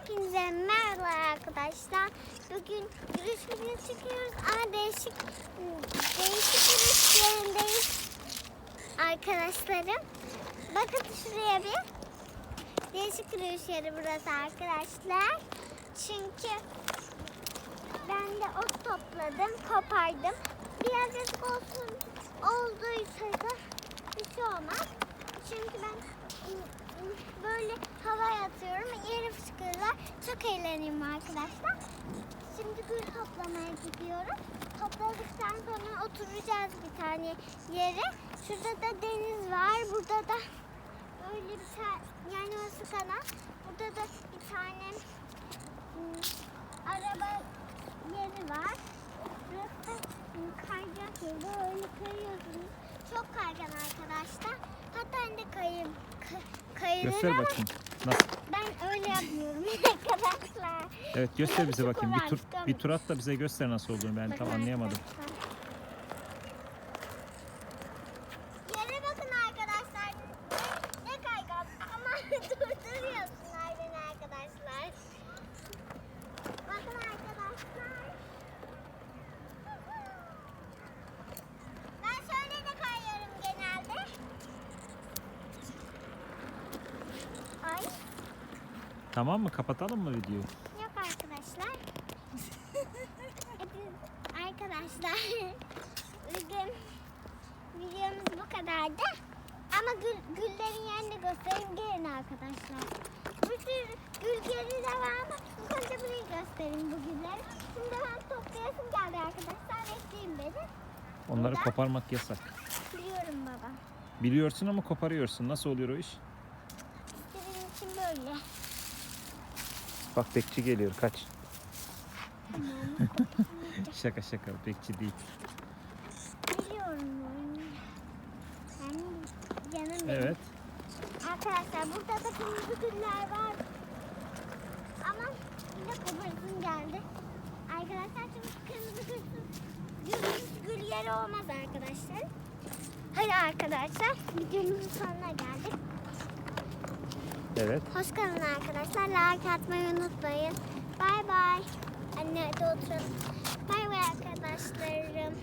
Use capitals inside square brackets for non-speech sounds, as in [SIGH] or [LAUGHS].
Hepinize merhaba arkadaşlar. Bugün yürüyüş videosu çekiyoruz ama değişik değişik yürüyüş yerindeyiz arkadaşlarım. Bakın şuraya bir. Değişik yürüyüş yeri burası arkadaşlar. Çünkü ben de ot topladım, kopardım. Biraz yazık olsun olduysa da bir şey olmaz. Çünkü ben böyle atıyorum. Yere fışkırırlar. Çok eğleniyorum arkadaşlar. Şimdi gül toplamaya gidiyorum. Topladıktan sonra oturacağız bir tane yere. Şurada da deniz var. Burada da böyle bir tane yani orası kanal. Burada da bir tane ım, araba yeri var. Burası kayacak yeri. Böyle kayıyorsunuz. Çok kaygan arkadaşlar. Hatta ben de kayım. Ka- kayılır Göster ama bakayım. Nasıl? ben öyle yapmıyorum [LAUGHS] arkadaşlar. Evet göster bize bakayım. Bir tur bir tur at da bize göster nasıl olduğunu. Ben tam anlayamadım. Yere bakın arkadaşlar. Ne, ne kaygan ama [LAUGHS] durduruyorsunuz beni arkadaşlar. Bakın arkadaşlar. Ben şöyle de kayıyorum genelde. Ay. Tamam mı? Kapatalım mı videoyu? Yok arkadaşlar. [LAUGHS] Arkadaşlar. Bugün videomuz bu kadardı. Ama gül, güllerin yerini göstereyim gelin arkadaşlar. Sürü gül yeri de var ama ilk önce burayı göstereyim bu gülleri. Şimdi ben toplayasım geldi arkadaşlar. Bekleyin beni. Onları Neden? koparmak yasak. Biliyorum baba. Biliyorsun ama koparıyorsun. Nasıl oluyor o iş? İstediğim için böyle. Bak bekçi geliyor. Kaç. [LAUGHS] Şaka şaka. Bekçi değil. Biliyorum bunu. Yani canım benim. Evet. Arkadaşlar burada da kırmızı güller var. Ama yine koparasım geldi. Arkadaşlar çünkü kırmızı gül, gül, gül yeri olmaz arkadaşlar. Hadi arkadaşlar videomuzun sonuna geldik. Evet. Hoş kalın arkadaşlar. Like atmayı unutmayın. Bay bay. Anne hadi oturalım. Bay bay arkadaşlarım.